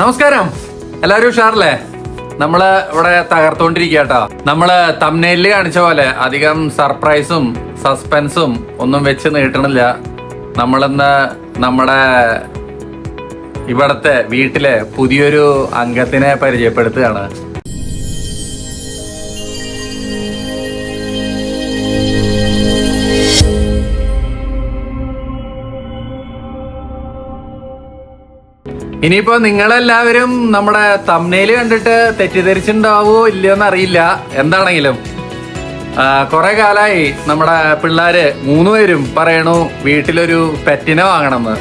നമസ്കാരം. എല്ലാവരും ഉഷാറല്ലേ? നമ്മൾ ഇവിടെ തകർത്തോണ്ടിരിക്കുക കേട്ടോ നമ്മൾ തമ്നയിൽ കാണിച്ച പോലെ അധികം സർപ്രൈസും സസ്പെൻസും ഒന്നും വെച്ച് നീട്ടണില്ല. നമ്മളിന്ന് നമ്മുടെ ഇവിടത്തെ വീട്ടിലെ പുതിയൊരു അംഗത്തിനെ പരിചയപ്പെടുത്തുകയാണ്. ഇനിയിപ്പോ നിങ്ങളെല്ലാവരും നമ്മുടെ തമ്മേൽ കണ്ടിട്ട് തെറ്റിദ്ധരിച്ചിട്ടുണ്ടാവോ ഇല്ലയോന്ന് അറിയില്ല എന്താണെങ്കിലും കുറെ കാലായി നമ്മുടെ പിള്ളേര് മൂന്നുപേരും പറയണു വീട്ടിലൊരു പെറ്റിനെ വാങ്ങണമെന്ന്.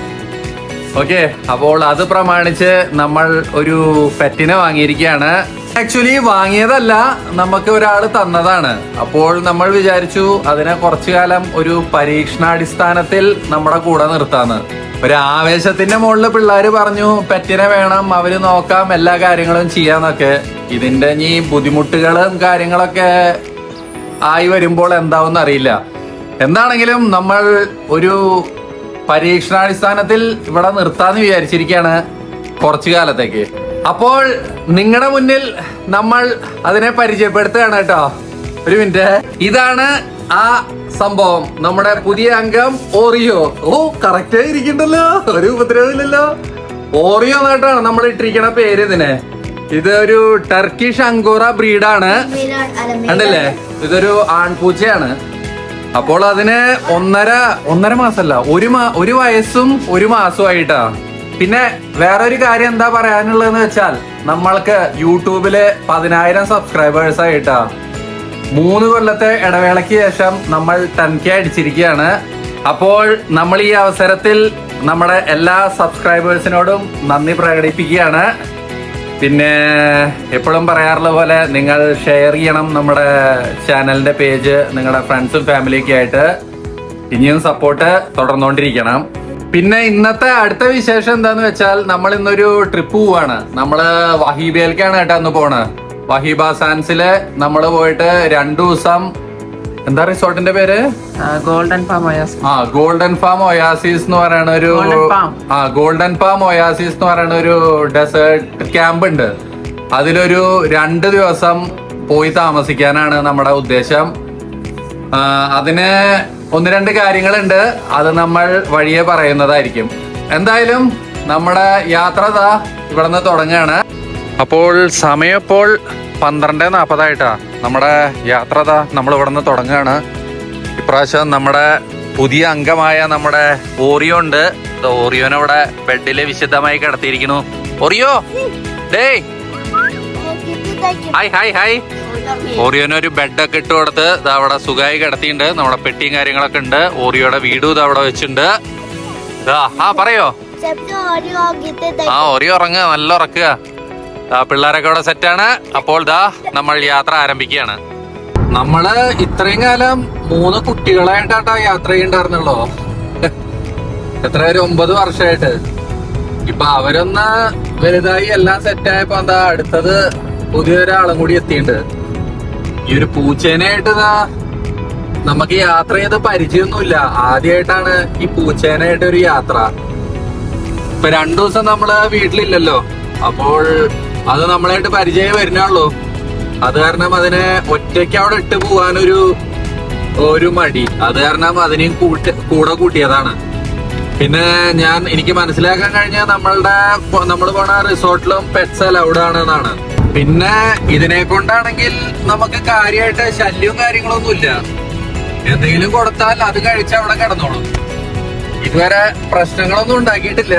ഓക്കെ അപ്പോൾ അത് പ്രമാണിച്ച് നമ്മൾ ഒരു പെറ്റിനെ വാങ്ങിയിരിക്കുകയാണ്. ആക്ച്വലി വാങ്ങിയതല്ല നമുക്ക് ഒരാൾ തന്നതാണ്. അപ്പോൾ നമ്മൾ വിചാരിച്ചു അതിനെ കുറച്ചു കാലം ഒരു പരീക്ഷണാടിസ്ഥാനത്തിൽ നമ്മുടെ കൂടെ നിർത്താന്ന്. ഒരു ആവേശത്തിന്റെ മുകളിൽ പിള്ളേര് പറഞ്ഞു പെറ്റിനെ വേണം അവർ നോക്കാം എല്ലാ കാര്യങ്ങളും ചെയ്യാന്നൊക്കെ. ഇതിന്റെ ഇനി ബുദ്ധിമുട്ടുകളും കാര്യങ്ങളൊക്കെ ആയി വരുമ്പോൾ എന്താവും അറിയില്ല. എന്താണെങ്കിലും നമ്മൾ ഒരു പരീക്ഷണാടിസ്ഥാനത്തിൽ ഇവിടെ നിർത്താന്ന് വിചാരിച്ചിരിക്കുകയാണ് കുറച്ചു കാലത്തേക്ക്. അപ്പോൾ നിങ്ങളുടെ മുന്നിൽ നമ്മൾ അതിനെ പരിചയപ്പെടുത്തുകയാണ് കേട്ടോ. ഒരു മിനിറ്റ്. ഇതാണ് ആ സംഭവം നമ്മുടെ പുതിയ അംഗം ഓറിയോ. ഓ കറക്റ്റ് ആയിരിക്കണ്ടല്ലോ. ഒരു ഉപദ്രവമില്ലല്ലോ. ഓറിയോ എന്നായിട്ടാണ് നമ്മൾ ഇട്ടിരിക്കണ പേര് ഇതിനെ. ഇത് ഒരു ടർക്കിഷ് അങ്കോറ ബ്രീഡാണ് കണ്ടല്ലേ? ഇതൊരു ആൺപൂച്ചയാണ്. അപ്പോൾ അതിന് ഒന്നര ഒന്നര മാസമല്ല ഒരു മാ ഒരു വയസ്സും ഒരു മാസവും ആയിട്ടാ. പിന്നെ വേറൊരു കാര്യം എന്താ പറയാനുള്ളതെന്ന് വെച്ചാൽ നമ്മൾക്ക് യൂട്യൂബിൽ പതിനായിരം സബ്സ്ക്രൈബേഴ്സ് ആയിട്ടാ. മൂന്ന് കൊല്ലത്തെ ഇടവേളയ്ക്ക് ശേഷം നമ്മൾ ടെൻ കെ അടിച്ചിരിക്കുകയാണ്. അപ്പോൾ നമ്മൾ ഈ അവസരത്തിൽ നമ്മുടെ എല്ലാ സബ്സ്ക്രൈബേഴ്സിനോടും നന്ദി പ്രകടിപ്പിക്കുകയാണ്. പിന്നെ എപ്പോഴും പറയാറുള്ള പോലെ നിങ്ങൾ ഷെയർ ചെയ്യണം നമ്മുടെ ചാനലിന്റെ പേജ് നിങ്ങളുടെ ഫ്രണ്ട്സും ഫാമിലിയൊക്കെ ആയിട്ട്. ഇനിയും സപ്പോർട്ട് തുടർന്നുകൊണ്ടിരിക്കണം പിന്നെ ഇന്നത്തെ അടുത്ത വിശേഷം എന്താന്ന് വെച്ചാൽ നമ്മൾ ഇന്നൊരു ട്രിപ്പ് പോവാണ്. നമ്മൾ വാഹിബേൽക്കാണ് കേട്ടോ അന്ന് വഹീബ സാൻസിൽ നമ്മൾ പോയിട്ട് രണ്ടു ദിവസം എന്താ റിസോർട്ടിന്റെ പേര്? ഗോൾഡൻ ഫാം ഒയാസിസ് ആ ഗോൾഡൻ ഫാം ഒയാസിസ് എന്ന് പറയുന്ന ഒരു ആ ഗോൾഡൻ ഫാം ഒയാസിസ് എന്ന് പറയുന്ന ഒരു ഡെസേർട്ട് ക്യാമ്പ് ഉണ്ട്. അതിലൊരു രണ്ട് ദിവസം പോയി താമസിക്കാനാണ് നമ്മുടെ ഉദ്ദേശം. അതിന് ഒന്ന് രണ്ട് കാര്യങ്ങളുണ്ട്. അത് നമ്മൾ വഴിയെ പറയുന്നതായിരിക്കും. എന്തായാലും നമ്മുടെ യാത്ര ഇവിടെ ഇവിടുന്ന് തുടങ്ങുകയാണ്. അപ്പോൾ സമയപ്പോൾ പന്ത്രണ്ട് നാൽപ്പതായിട്ടാ നമ്മുടെ യാത്ര നമ്മൾ നമ്മൾ നിന്ന് തുടങ്ങുകയാണ് ഇപ്രാവശ്യം നമ്മുടെ പുതിയ അംഗമായ നമ്മുടെ ഓറിയോ ഉണ്ട് ഓറിയോനെ ഇവിടെ ബെഡിൽ വിശുദ്ധമായി കിടത്തിയിരിക്കുന്നു. Oreo day hi hi hi. ഓറിയോന് ഒരു ബെഡൊക്കെ ഇട്ട് കൊടുത്ത് ദാ അവിടെ സുഖമായി കിടത്തിയിട്ടുണ്ട് നമ്മുടെ പെട്ടിയും കാര്യങ്ങളൊക്കെ ഉണ്ട്. ഓറിയോടെ വീടും ഇത് അവിടെ വെച്ചിട്ടുണ്ട് ആ പറയോ? ആ ഓറിയോ ഉറങ്ങുക നല്ല ഉറക്കുക. പിള്ളേരൊക്കെ ഇവിടെ സെറ്റാണ് അപ്പോൾ ദാ നമ്മൾ യാത്ര ആരംഭിക്കുകയാണ്. നമ്മൾ ഇത്രയും കാലം മൂന്ന് കുട്ടികളായിട്ടാ യാത്ര ചെയ്യണ്ടായിരുന്നല്ലോ എത്ര ഒരു ഒമ്പത് വർഷമായിട്ട് ഇപ്പൊ അവരൊന്ന് വലുതായി എല്ലാം സെറ്റായപ്പോ എന്താ അടുത്തത് പുതിയൊരാളും കൂടി എത്തിയിട്ടുണ്ട്. ഈ ഒരു പൂച്ചേനായിട്ട് നമുക്ക് യാത്ര ചെയ്ത് പരിചയമൊന്നുമില്ല. ആദ്യമായിട്ടാണ് ഈ പൂച്ചേനായിട്ട് ഒരു യാത്ര. ഇപ്പൊ രണ്ടു ദിവസം നമ്മൾ വീട്ടിലില്ലല്ലോ. അപ്പോൾ അത് നമ്മളായിട്ട് പരിചയം വരുന്നുള്ളൂ അത് കാരണം അതിനെ ഒറ്റയ്ക്ക് അവിടെ ഇട്ട് പോവാനൊരു ഒരു മടി. അത് കാരണം അതിനെയും കൂട്ടി കൂടെ കൂട്ടിയതാണ്. പിന്നെ ഞാൻ എനിക്ക് മനസ്സിലാക്കാൻ കഴിഞ്ഞ നമ്മളുടെ നമ്മൾ പോണ റിസോർട്ടിലും പെറ്റ്സ് അലൗഡ് ആണെന്നാണ്. പിന്നെ ഇതിനെ കൊണ്ടാണെങ്കിൽ നമുക്ക് കാര്യമായിട്ട് ശല്യവും കാര്യങ്ങളൊന്നും ഇല്ല. എന്തെങ്കിലും കൊടുത്താൽ അത് കഴിച്ച് അവിടെ കിടന്നോളും. ഇതുവരെ പ്രശ്നങ്ങളൊന്നും ഉണ്ടാക്കിയിട്ടില്ല.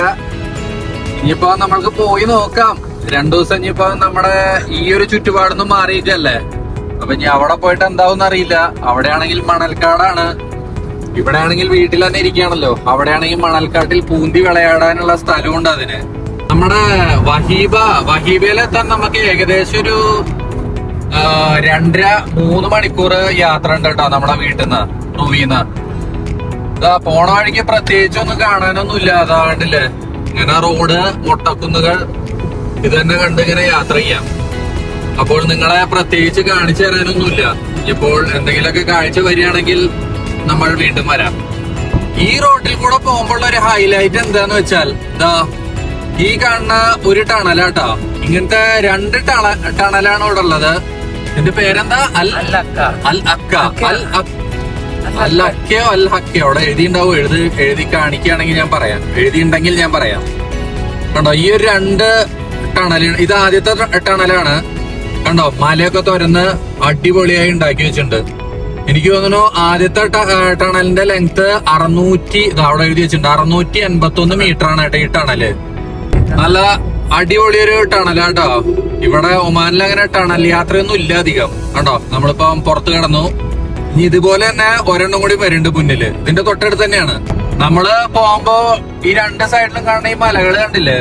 ഇനിയിപ്പോ നമ്മൾക്ക് പോയി നോക്കാം. രണ്ടു ദിവസം ഇനിയിപ്പോ നമ്മുടെ ഈ ഒരു ചുറ്റുപാടൊന്നും മാറിയിട്ടല്ലേ? അപ്പൊ ഇനി അവിടെ പോയിട്ട് എന്താവും അറിയില്ല. അവിടെയാണെങ്കിൽ മണൽക്കാടാണ്. ഇവിടെ ആണെങ്കിൽ വീട്ടിൽ തന്നെ ഇരിക്കുകയാണല്ലോ. അവിടെയാണെങ്കിൽ മണൽക്കാട്ടിൽ പൂന്തി വിളയാടാനുള്ള സ്ഥലമുണ്ട് അതിന്. നമ്മുടെ വഹീബ വഹീബയിലെത്താൻ നമുക്ക് ഏകദേശം ഒരു രണ്ടര മൂന്ന് മണിക്കൂർ യാത്ര ഉണ്ട് കേട്ടോ നമ്മുടെ വീട്ടിൽ നിന്ന് ടൂവിന്ന് പോണ വഴിക്ക് പ്രത്യേകിച്ചൊന്നും കാണാനൊന്നും ഇല്ല അതാ കണ്ടില്ലേ? ഇങ്ങനെ റോഡ് മൊട്ടക്കുന്നുകൾ ഇത് തന്നെ കണ്ട് ഇങ്ങനെ യാത്ര ചെയ്യാം. അപ്പോൾ നിങ്ങളെ പ്രത്യേകിച്ച് കാണിച്ചു തരാനൊന്നുമില്ല. ഇപ്പോൾ എന്തെങ്കിലുമൊക്കെ കാഴ്ച വരികയാണെങ്കിൽ നമ്മൾ വീണ്ടും വരാം. ഈ റോഡിൽ കൂടെ പോകുമ്പോൾ ഒരു ഹൈലൈറ്റ് എന്താന്ന് വെച്ചാൽ ദാ ഈ കാണുന്ന ഒരു ടണലാട്ടോ. ഇങ്ങനത്തെ രണ്ട് ടണ ടണലാണ് ഇവിടെ ഉള്ളത്. എന്റെ പേരെന്താ? അൽ അൽ അക്ക. അൽ അൽ അക്കയോ അൽ ഹക്കയോ? അവിടെ എഴുതിണ്ടാവും എഴുതി എഴുതി കാണിക്കുകയാണെങ്കിൽ ഞാൻ പറയാം. എഴുതിയുണ്ടെങ്കിൽ ഞാൻ പറയാം. കണ്ടോ ഈ ഒരു രണ്ട് ടണൽ ഇത് ആദ്യത്തെ ടണലാണ്. കണ്ടോ മലയൊക്കെ തുരന്ന് അടിപൊളിയായി ഉണ്ടാക്കി വെച്ചിട്ടുണ്ട്. എനിക്ക് തോന്നുന്നു ആദ്യത്തെ ടണലിന്റെ ലെങ്ത് അറുന്നൂറ്റി അവിടെ എഴുതി വെച്ചിട്ടുണ്ട്. അറുന്നൂറ്റി എൺപത്തി ഒന്ന് മീറ്റർ ആണ് കേട്ടോ ഈ ടണൽ. നല്ല അടിപൊളി ഒരു ടണലാട്ടോ ഇവിടെ ഒമാനിൽ അങ്ങനെ ടണൽ യാത്രയൊന്നും ഇല്ല അധികം. കണ്ടോ നമ്മളിപ്പം പുറത്ത് കിടന്നു. ഇനി ഇതുപോലെ തന്നെ ഒരെണ്ണം കൂടി വരുന്നുണ്ട് മുന്നിൽ ഇതിന്റെ തൊട്ടടുത്ത് തന്നെയാണ്. നമ്മൾ പോകുമ്പോ ഈ രണ്ട് സൈഡിലും കാണുന്ന ഈ മലകൾ കണ്ടില്ലേ?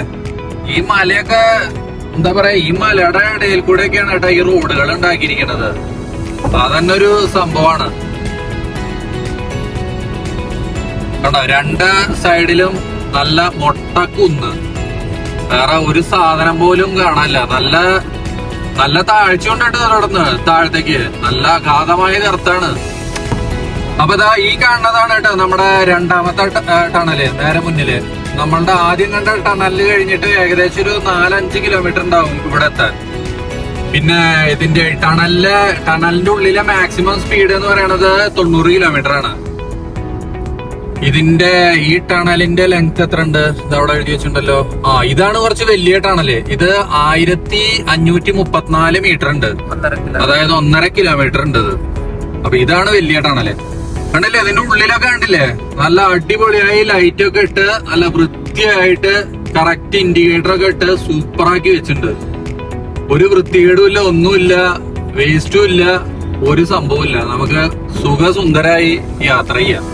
ഈ മലയൊക്കെ എന്താ പറയാ ഈ മലയുടെ ഇടയിൽ കൂടെയൊക്കെയാണ് കേട്ടോ ഈ റോഡുകൾ ഉണ്ടാക്കിയിരിക്കുന്നത്. അതന്നെ ഒരു സംഭവമാണ്. കണ്ടോ രണ്ട് സൈഡിലും നല്ല മൊട്ടക്കുന്ന് വേറെ ഒരു സാധനം പോലും കാണാനില്ല. നല്ല നല്ല താഴ്ച കൊണ്ടിട്ട് നടന്ന് താഴത്തേക്ക്. നല്ല അഗാധമായ കറുത്താണ് അപ്പൊ ഇതാ ഈ കാണുന്നതാണ് കേട്ടോ നമ്മുടെ രണ്ടാമത്തെ ടണൽ നേരെ മുന്നിൽ. നമ്മളുടെ ആദ്യം കണ്ട ടണൽ കഴിഞ്ഞിട്ട് ഏകദേശം ഒരു നാലഞ്ച് കിലോമീറ്റർ ഉണ്ടാവും ഇവിടെ എത്താൻ. പിന്നെ ഇതിന്റെ ടണലിലെ ടണലിന്റെ ഉള്ളിലെ മാക്സിമം സ്പീഡ് എന്ന് പറയുന്നത് തൊണ്ണൂറ് കിലോമീറ്റർ ആണ്. ഇതിന്റെ ഈ ടണലിന്റെ ലെങ്ത് എത്ര ഉണ്ട് ഇത് അവിടെ എഴുതി വെച്ചിട്ടുണ്ടല്ലോ. ആ ഇതാണ് കുറച്ച് വലിയ ടണൽ ഇത് ആയിരത്തി അഞ്ഞൂറ്റി മുപ്പത്തിനാല് മീറ്റർ ഉണ്ട് അതായത് ഒന്നര കിലോമീറ്റർ ഉണ്ട് ഇത്. അപ്പൊ ഇതാണ് വലിയ ടണൽ കണ്ടില്ലേ? അതിന്റെ ഉള്ളിലൊക്കെ കണ്ടില്ലേ? നല്ല അടിപൊളിയായി ലൈറ്റ് ഒക്കെ ഇട്ട് നല്ല വൃത്തിയായിട്ട് കറക്റ്റ് ഇൻഡിക്കേറ്റർ ഒക്കെ ഇട്ട് സൂപ്പറാക്കി വെച്ചിട്ടുണ്ട്. ഒരു വൃത്തികേടും ഇല്ല ഒന്നുമില്ല വേസ്റ്റും ഇല്ല ഒരു സംഭവം ഇല്ല. നമുക്ക് സുഖസുന്ദരായി യാത്ര ചെയ്യാം.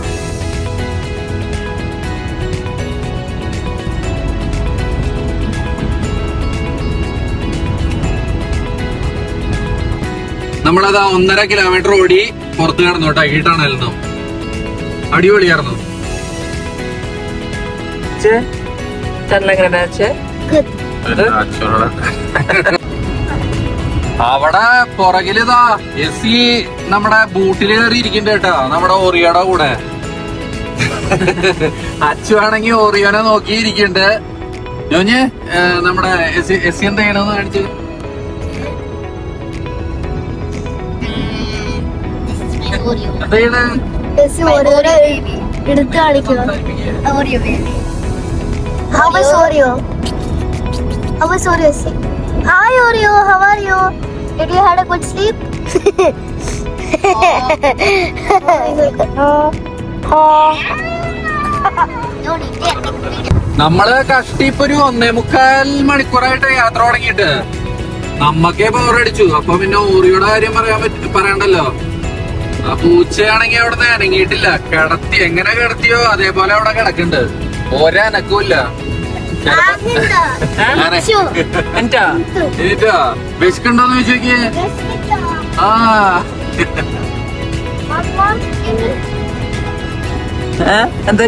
നമ്മളത് ഒന്നര കിലോമീറ്റർ ഓടി പുറത്ത് കിടന്നോട്ടെ ഈ ടണലിൽ നിന്നും അടിപൊളിയായിരുന്നു. അവിടെ പുറകിലിതാ എസ് സി നമ്മുടെ ബൂട്ടിൽ കയറി ഇരിക്കണ്ട കേട്ടോ. നമ്മുടെ ഓറിയോടെ കൂടെ. അച്ചു ആണെങ്കി ഓറിയോനെ നോക്കി ഞോഞ്ഞ് നമ്മുടെ എസ് സി എന്താ ചെയ്യണമെന്ന് കാണിച്ചു. എന്താ ചെയ്യണേ ഓരോരോ എടുത്ത് കാണിക്കുക had a good sleep? നമ്മൾ കഷ്ടിപ്പ് ഒരു ഒന്നേ മുക്കാൽ മണിക്കൂറായിട്ട് യാത്ര തുടങ്ങിയിട്ട്. നമ്മക്കേ ബോറടിച്ചു അപ്പൊ പിന്നെ ഊറിയുടെ കാര്യം പറയാൻ പറ്റ പറയണ്ടല്ലോ. ആ പൂച്ചയാണെങ്കി അവിടെ നിന്ന് അനങ്ങിയിട്ടില്ല. കിടത്തി എങ്ങനെ കിടത്തിയോ അതേപോലെ അവിടെ കിടക്കുന്നുണ്ട് ഒരനക്കുമില്ല എന്താ എന്നിട്ടാ? വിശക്കുണ്ടോന്ന് ചോദിച്ചോക്കിയേ ആ. എന്താ.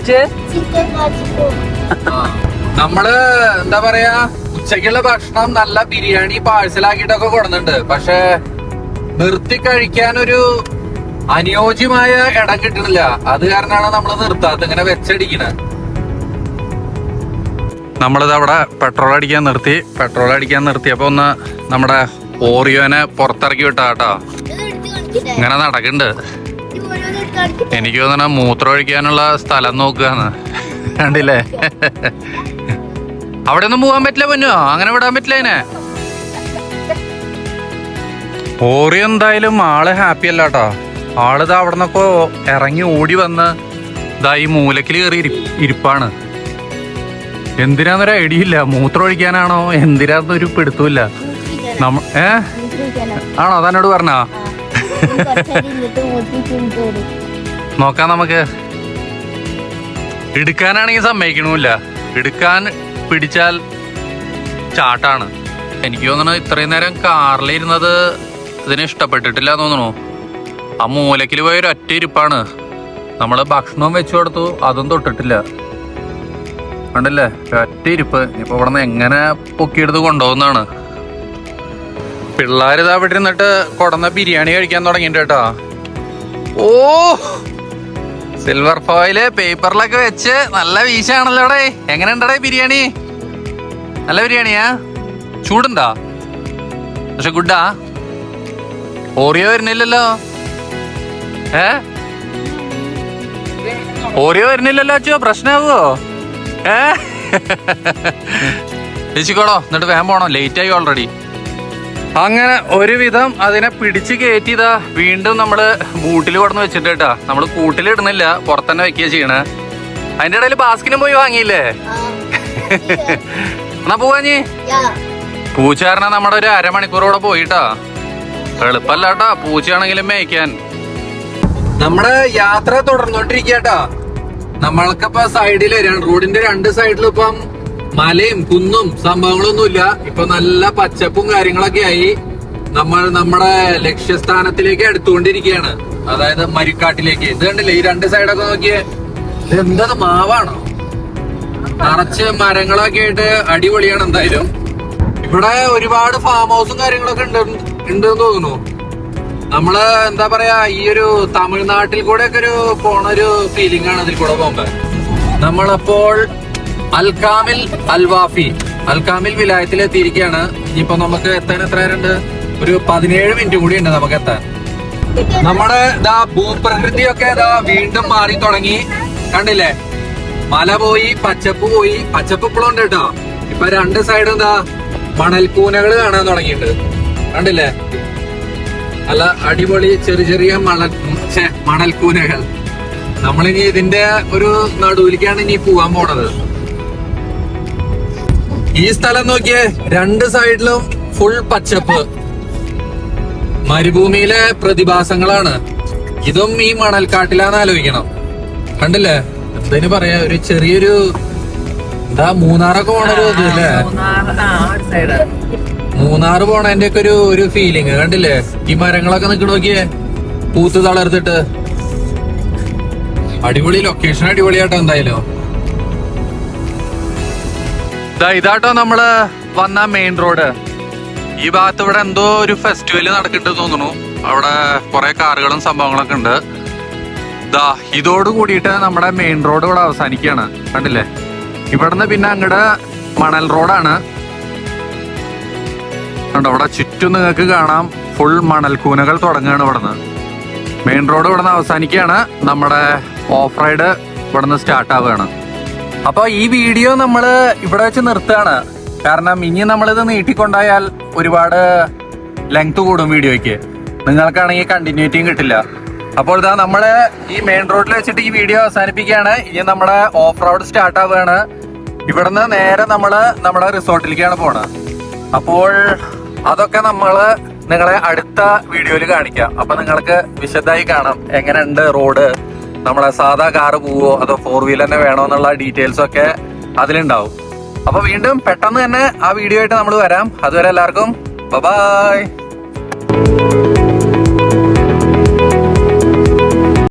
നമ്മൾ എന്താ പറയാ ഉച്ചക്കുള്ള ഭക്ഷണം നല്ല ബിരിയാണി പാഴ്സലാക്കിട്ടൊക്കെ കൊടുക്കുന്നുണ്ട്. പക്ഷെ നിർത്തി കഴിക്കാൻ ഒരു അനുയോജ്യമായ ഇടം കിട്ടണില്ല. അത് കാരണമാണ് നമ്മൾ നിർത്താത്ത ഇങ്ങനെ വെച്ചടിക്കണത് നമ്മളിത് അവിടെ പെട്രോൾ അടിക്കാൻ നിർത്തി. പെട്രോൾ അടിക്കാൻ നിർത്തിയപ്പോ ഒന്ന് നമ്മുടെ ഓറിയോനെ പുറത്തിറക്കി വിട്ടാ കേട്ടോ. ഇങ്ങനെ നടക്കുന്നുണ്ട് എനിക്ക് തോന്നണ മൂത്രം ഒഴിക്കാനുള്ള സ്ഥലം നോക്കുകയാണ്. കണ്ടില്ലേ? അവിടെ ഒന്നും പോകാൻ പറ്റില്ല പൊന്നോ. അങ്ങനെ വിടാൻ പറ്റില്ല അതിനെ. ഓറിയോ എന്തായാലും ആൾ ഹാപ്പി അല്ല കേട്ടോ. ആളിതാ അവിടെ നിന്നൊക്കെ ഇറങ്ങി ഓടി വന്ന് ഇതാ ഈ മൂലക്കിൽ കയറി ഇരിപ്പാണ്. എന്തിനാന്നൊരു ഐഡിയ മൂത്രം ഒഴിക്കാനാണോ? എന്തിനാന്നൊരു പിടുത്തമില്ല നമ്മ ഏ? ആണോ? തന്നോട് പറഞ്ഞാ. നോക്കാം നമുക്ക്. എടുക്കാനാണെങ്കിൽ സമ്മതിക്കണമില്ല എടുക്കാൻ പിടിച്ചാൽ ചാട്ടാണ്. എനിക്ക് തോന്നുന്നു ഇത്രയും നേരം കാറിലിരുന്നത് ഇതിനെ ഇഷ്ടപ്പെട്ടിട്ടില്ല തോന്നുന്നു. ആ മൂലക്കിൽ പോയൊരു ഒറ്റ ഇരിപ്പാണ് നമ്മൾ ഭക്ഷണവും വെച്ചു കൊടുത്തു അതും തൊട്ടിട്ടില്ല. കണ്ടല്ലേ? ഒറ്റ ഇരിപ്പ് ഇപ്പൊ ഇവിടെ നിന്ന് എങ്ങനെ പൊക്കിയെടുത്ത് കൊണ്ടുപോകുന്നതാണ്. പിള്ളേർ ഇതാ ഇവിടെ ഇരുന്നിട്ട് കൊടന്ന ബിരിയാണി കഴിക്കാൻ തുടങ്ങിയിട്ട് കേട്ടോ. ഓ! സിൽവർ ഫോയിൽ പേപ്പറിലൊക്കെ വെച്ച് നല്ല വീശാണല്ലോ അവിടെ എങ്ങനെ ഉണ്ടടേ ബിരിയാണി? നല്ല ബിരിയാണിയാ? ചൂടുണ്ടാ? പക്ഷെ ഗുഡാ? ഓറിയോ വരുന്നില്ലല്ലോ. ഏ? ഓരോ വരുന്നില്ലല്ലോ അച്ഛോ പ്രശ്നമാവോ ഏ? ചേച്ചിക്കോളോ എന്നിട്ട് വേഗം പോണോ? ലേറ്റ് ആയി ഓൾറെഡി അങ്ങനെ ഒരുവിധം അതിനെ പിടിച്ച് കയറ്റിയതാ വീണ്ടും നമ്മൾ ബൂട്ടിൽ കൊടുന്ന് വെച്ചിട്ട് കേട്ടാ. നമ്മൾ കൂട്ടിലിടുന്നില്ല പുറത്തന്നെ വെക്കുക ചെയ്യണ. അതിന്റെ ഇടയിൽ ബാസ്കിനും പോയി വാങ്ങിയില്ലേ? എന്നാ പോവാഞ്ഞി. പൂച്ചാരനെ നമ്മുടെ ഒരു അരമണിക്കൂറോടെ പോയിട്ടാ. എളുപ്പല്ലാട്ടാ പൂച്ചയാണെങ്കിലും മേയ്ക്കാൻ. നമ്മുടെ യാത്ര തുടർന്നോണ്ടിരിക്കട്ടോ നമ്മൾക്കിപ്പോ സൈഡിൽ റോഡിന്റെ രണ്ട് സൈഡിലും ഇപ്പം മലയും കുന്നും സംഭവങ്ങളൊന്നുമില്ല. ഇപ്പൊ നല്ല പച്ചപ്പും കാര്യങ്ങളൊക്കെ ആയി. നമ്മൾ നമ്മുടെ ലക്ഷ്യസ്ഥാനത്തിലേക്ക് എടുത്തുകൊണ്ടിരിക്കുകയാണ്. അതായത് മരിക്കാട്ടിലേക്ക്. ഇത് കണ്ടില്ലേ? ഈ രണ്ട് സൈഡൊക്കെ നോക്കിയേ. ഇത് എന്തത് മാവാണോ? നിറച്ച് മരങ്ങളൊക്കെ ആയിട്ട് അടിപൊളിയാണ് എന്തായാലും. ഇവിടെ ഒരുപാട് ഫാം ഹൗസും കാര്യങ്ങളൊക്കെ ഉണ്ട് ഉണ്ടെന്ന് തോന്നുന്നു. നമ്മൾ എന്താ പറയാ ഈ ഒരു തമിഴ്നാട്ടിൽ കൂടെ ഒക്കെ ഒരു പോണ ഒരു ഫീലിംഗ് ആണ് ഇതിൽ കൂടെ പോകുമ്പോ. നമ്മളപ്പോൾ അൽകാമിൽ അൽവാഫി അൽകാമിൽ വിലായത്തിൽ എത്തിയിരിക്കുകയാണ് ഇനിയിപ്പോ നമുക്ക് എത്താൻ എത്ര ഉണ്ട് ഒരു പതിനേഴ് മിനിറ്റ് കൂടി ഉണ്ട് നമുക്ക് എത്താൻ. നമ്മുടെ ഇതാ ഭൂപ്രകൃതിയൊക്കെ ഇതാ വീണ്ടും മാറി തുടങ്ങി. കണ്ടില്ലേ? മല പോയി പച്ചപ്പ് പോയി. പച്ചപ്പ് ഇപ്പോഴും ഉണ്ട് കേട്ടോ. ഇപ്പൊ രണ്ട് സൈഡും ഇതാ മണൽക്കൂനകൾ കാണാൻ തുടങ്ങിയിട്ടുണ്ട്. കണ്ടില്ലേ? അല്ല അടിപൊളി ചെറിയ ചെറിയ മണൽ മണൽക്കൂനകൾ. നമ്മളിനി ഇതിന്റെ ഒരു നടുവിലേക്കാണ് ഇനി പോവാൻ പോണത്. ഈ സ്ഥലം നോക്കിയേ രണ്ട് സൈഡിലും ഫുൾ പച്ചപ്പ്. മരുഭൂമിയിലെ പ്രതിഭാസങ്ങളാണ്. ഇതും ഈ മണൽക്കാട്ടിലാന്ന് ആലോചിക്കണം. കണ്ടില്ലേ? എന്തിനു പറയാ ഒരു ചെറിയൊരു എന്താ മൂന്നാറൊക്കെ പോണൊരു ഇത് അല്ലേ? പോണേന്റെ പോണതിന്റെ ഒക്കെ ഒരു ഒരു ഫീലിങ് കണ്ടില്ലേ? ഈ മരങ്ങളൊക്കെ നിക്കണ നോക്കിയേ? പൂത്ത് തളർത്തിട്ട്. അടിപൊളി ലൊക്കേഷൻ അടിപൊളിയാട്ടോ എന്തായാലും. ഇതാട്ടോ നമ്മൾ വന്ന മെയിൻ റോഡ് ഈ ഭാഗത്ത് ഇവിടെ എന്തോ ഒരു ഫെസ്റ്റിവൽ നടക്കുന്നുണ്ട് തോന്നുന്നു. അവിടെ കുറെ കാറുകളും സംഭവങ്ങളൊക്കെ ഉണ്ട്. ദാ ഇതോട് കൂടിയിട്ട് നമ്മുടെ മെയിൻ റോഡ് ഇവിടെ അവസാനിക്കുകയാണ്. കണ്ടില്ലേ? ഇവിടുന്ന് പിന്നെ അങ്ങോട്ട് മണൽ റോഡാണ് കണ്ടോ അവിടെ ചുറ്റും നിങ്ങൾക്ക് കാണാം ഫുൾ മണൽക്കൂനകൾ തുടങ്ങുകയാണ് ഇവിടുന്ന്. മെയിൻ റോഡ് ഇവിടുന്ന് അവസാനിക്കുകയാണ്. നമ്മുടെ ഓഫ് റൈഡ് ഇവിടുന്ന് സ്റ്റാർട്ട് ആവുകയാണ്. അപ്പോൾ ഈ വീഡിയോ നമ്മൾ ഇവിടെ വെച്ച് നിർത്തുകയാണ്. കാരണം ഇനി നമ്മളിത് നീട്ടിക്കൊണ്ടായാൽ ഒരുപാട് ലെങ്ത് കൂടും വീഡിയോയ്ക്ക്. നിങ്ങൾക്കാണെങ്കിൽ കണ്ടിന്യൂറ്റിയും കിട്ടില്ല. അപ്പോൾ ഇതാ നമ്മൾ ഈ മെയിൻ റോഡിൽ വെച്ചിട്ട് ഈ വീഡിയോ അവസാനിപ്പിക്കുകയാണ്. ഇനി നമ്മുടെ ഓഫ് റോഡ് സ്റ്റാർട്ട് ആവുകയാണ്. ഇവിടുന്ന് നേരെ നമ്മൾ നമ്മുടെ റിസോർട്ടിലേക്കാണ് പോണത്. അപ്പോൾ അതൊക്കെ നമ്മൾ നിങ്ങളെ അടുത്ത വീഡിയോയിൽ കാണിക്കാം. അപ്പൊ നിങ്ങൾക്ക് വിശദമായി കാണാം. എങ്ങനെയുണ്ട് റോഡ്? നമ്മളെ സാധാ കാറ് പോവോ? അതോ ഫോർ വീലർ തന്നെ വേണോ എന്നുള്ള ഡീറ്റെയിൽസ് ഒക്കെ അതിലുണ്ടാവും. അപ്പൊ വീണ്ടും പെട്ടെന്ന് തന്നെ ആ വീഡിയോ ആയിട്ട് നമ്മൾ വരാം. അതുവരെ എല്ലാവർക്കും ബൈ